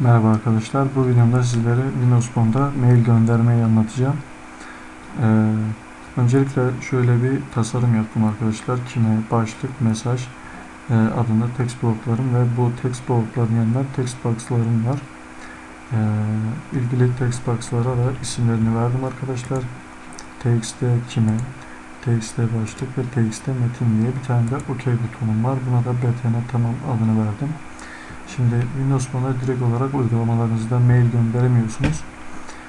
Merhaba arkadaşlar. Bu videomda sizlere Windows Phone'da mail göndermeyi anlatacağım. Ee, öncelikle şöyle bir tasarım yaptım arkadaşlar. Kime, başlık, mesaj e, adında text bloklarım ve bu text blokların yanında text box'larım var. Ee, ilgili text box'lara da isimlerini verdim arkadaşlar. TXT kime, TXT başlık ve TXT metin diye bir tane de OK butonum var. Buna da BTN tamam adını verdim. Şimdi Windows Phone'a direkt olarak uygulamalarınızda mail gönderemiyorsunuz.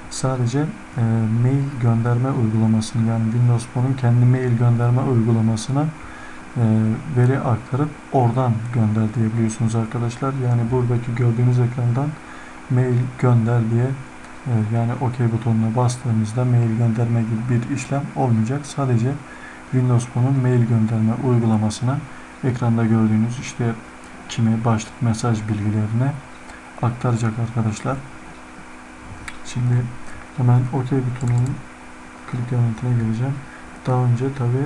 Sadece e, mail gönderme uygulamasını yani Windows Phone'un kendi mail gönderme uygulamasına e, veri aktarıp oradan gönder diyebiliyorsunuz arkadaşlar. Yani buradaki gördüğünüz ekrandan mail gönder diye e, yani OK butonuna bastığınızda mail gönderme gibi bir işlem olmayacak. Sadece Windows Phone'un mail gönderme uygulamasına ekranda gördüğünüz işte kime başlık mesaj bilgilerine aktaracak arkadaşlar. Şimdi hemen OK butonunun klik yönetine geleceğim. Daha önce tabi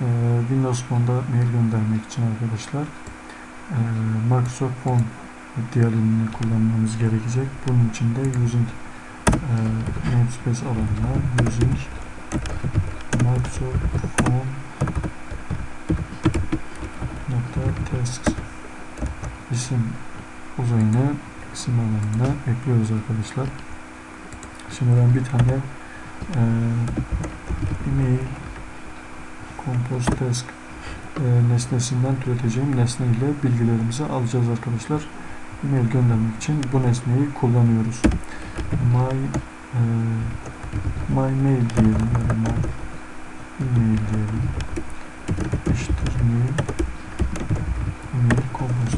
e, Windows Phone'da mail göndermek için arkadaşlar e, Microsoft Phone diyalogini kullanmamız gerekecek. Bunun için de using e, namespace alanına using Microsoft Phone nokta isim uzayını isim alanına ekliyoruz arkadaşlar. Şimdi ben bir tane e, email compose task e, nesnesinden türeteceğim nesne ile bilgilerimizi alacağız arkadaşlar. Email göndermek için bu nesneyi kullanıyoruz. My e, my mail diyelim ya my email diyelim. Eşittir new email compose task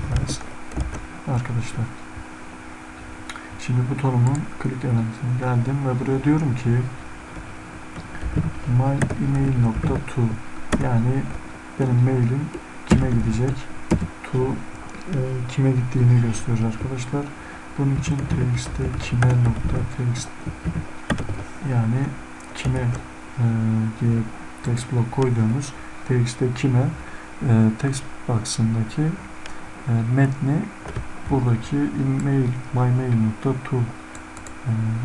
arkadaşlar. Şimdi butonumun klik elementine geldim ve buraya diyorum ki my email nokta to yani benim mailim kime gidecek to e, kime gittiğini gösteriyor arkadaşlar. Bunun için txt kime nokta text yani kime e, diye text block koyduğumuz txt kime e, text box'ındaki e, metni buradaki email mymail.to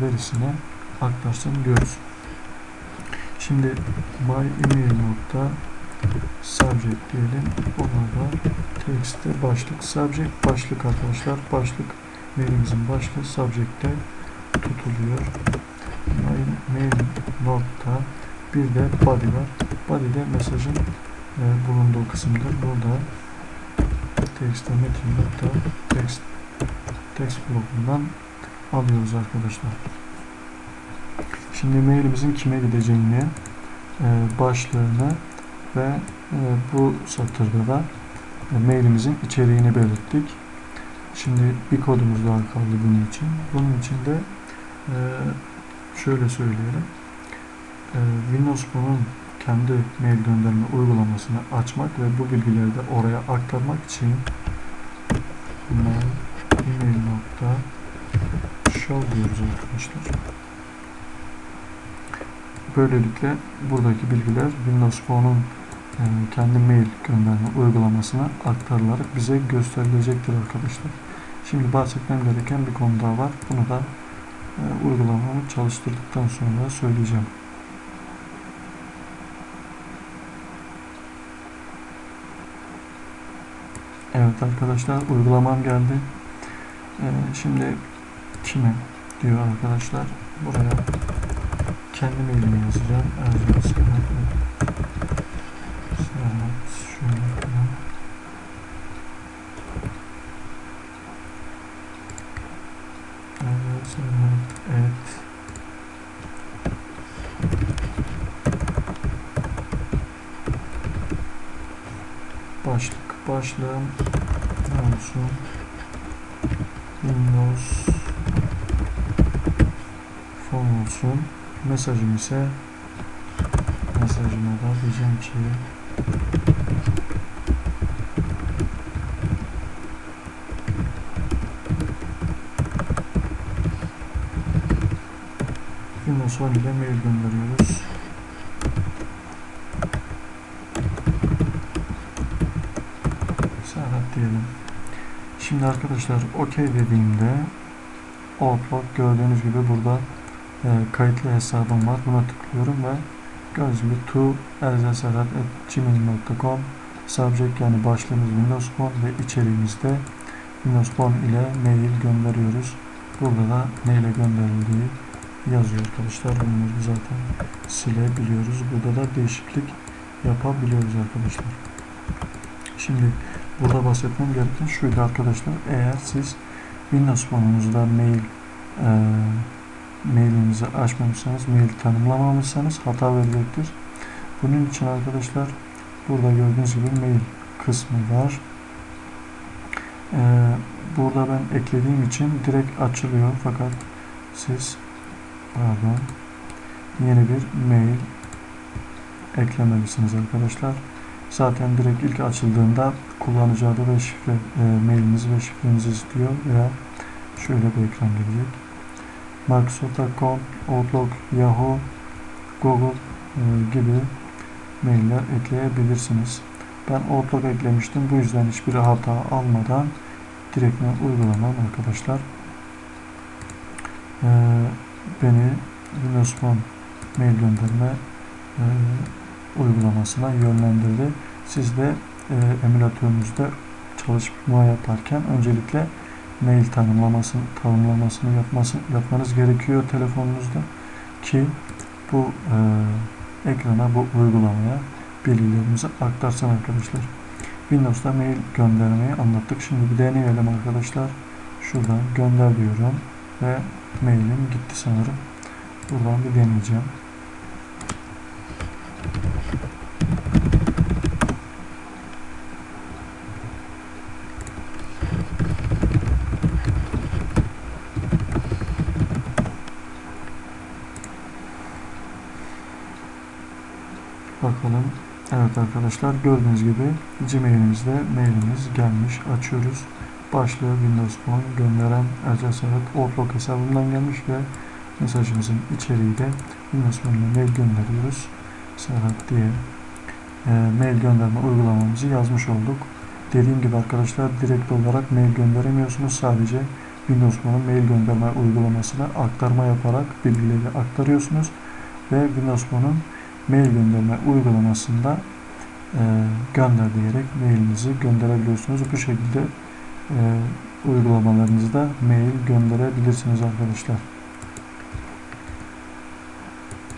verisine aktarsın diyoruz. Şimdi myemail.subject diyelim. Burada text'te başlık subject başlık arkadaşlar. Başlık mailimizin başlığı subject'te tutuluyor. mymail nokta bir de body var. Body de mesajın e, bulunduğu kısımdır. Burada text metin nokta text text blokundan alıyoruz arkadaşlar. Şimdi mailimizin kime gideceğini e, başlığını ve e, bu satırda da e, mailimizin içeriğini belirttik. Şimdi bir kodumuz daha kaldı bunun için. Bunun için de e, şöyle söyleyelim. Windows Phone'un kendi mail gönderme uygulamasını açmak ve bu bilgileri de oraya aktarmak için mail diyoruz arkadaşlar. Böylelikle buradaki bilgiler Windows Phone'un kendi mail gönderme uygulamasına aktarılarak bize gösterilecektir arkadaşlar. Şimdi bahsetmem gereken bir konu daha var. Bunu da e, uygulamamı çalıştırdıktan sonra söyleyeceğim. Evet arkadaşlar uygulamam geldi. Ee, şimdi kime diyor arkadaşlar. Buraya kendi mailimi yazacağım. Ercan Serhat başlığım olsun Windows Phone olsun mesajım ise mesajıma da diyeceğim ki Windows Phone ile mail gönderiyoruz. Serhat diyelim. Şimdi arkadaşlar OK dediğimde Outlook gördüğünüz gibi burada e, kayıtlı hesabım var. Buna tıklıyorum ve gördüğünüz gibi to gmail.com subject yani başlığımız Windows Phone ve içeriğimizde Windows Phone ile mail gönderiyoruz. Burada da neyle gönderildiği yazıyor arkadaşlar. Bunları zaten silebiliyoruz. Burada da değişiklik yapabiliyoruz arkadaşlar. Şimdi burada bahsetmem gereken şuydu arkadaşlar. Eğer siz Windows Phone'unuzda mail e, mailinizi açmamışsanız, mail tanımlamamışsanız hata verecektir. Bunun için arkadaşlar burada gördüğünüz gibi mail kısmı var. E, burada ben eklediğim için direkt açılıyor fakat siz pardon yeni bir mail eklemelisiniz arkadaşlar. Zaten direkt ilk açıldığında kullanıcı adı ve şifre e, mailinizi ve şifrenizi istiyor veya şöyle bir ekran gelecek. Microsoft Outlook, Yahoo, Google e, gibi mailler ekleyebilirsiniz. Ben Outlook eklemiştim. Bu yüzden hiçbir hata almadan direktmen uygulamam arkadaşlar. E, beni Windows Phone mail gönderme e, uygulamasına yönlendirdi. Siz de e, emülatörünüzde çalışma yaparken öncelikle mail tanımlamasını tanımlamasını yapması, yapmanız gerekiyor telefonunuzda ki bu e, ekrana bu uygulamaya bilgilerimizi aktarsın arkadaşlar. Windows'ta mail göndermeyi anlattık. Şimdi bir deneyelim arkadaşlar. Şuradan gönder diyorum ve mailim gitti sanırım. Buradan bir deneyeceğim. Bakalım. Evet arkadaşlar gördüğünüz gibi Gmail'imizde mailimiz gelmiş. Açıyoruz. Başlığı Windows Phone gönderen Ercan Serhat Outlook hesabından gelmiş ve mesajımızın içeriği de Windows Phone ile mail gönderiyoruz. Serhat diye e, mail gönderme uygulamamızı yazmış olduk. Dediğim gibi arkadaşlar direkt olarak mail gönderemiyorsunuz. Sadece Windows Phone'un mail gönderme uygulamasına aktarma yaparak bilgileri aktarıyorsunuz ve Windows Phone'un mail gönderme uygulamasında e, gönder diyerek mailinizi gönderebiliyorsunuz. Bu şekilde e, uygulamalarınızda mail gönderebilirsiniz arkadaşlar.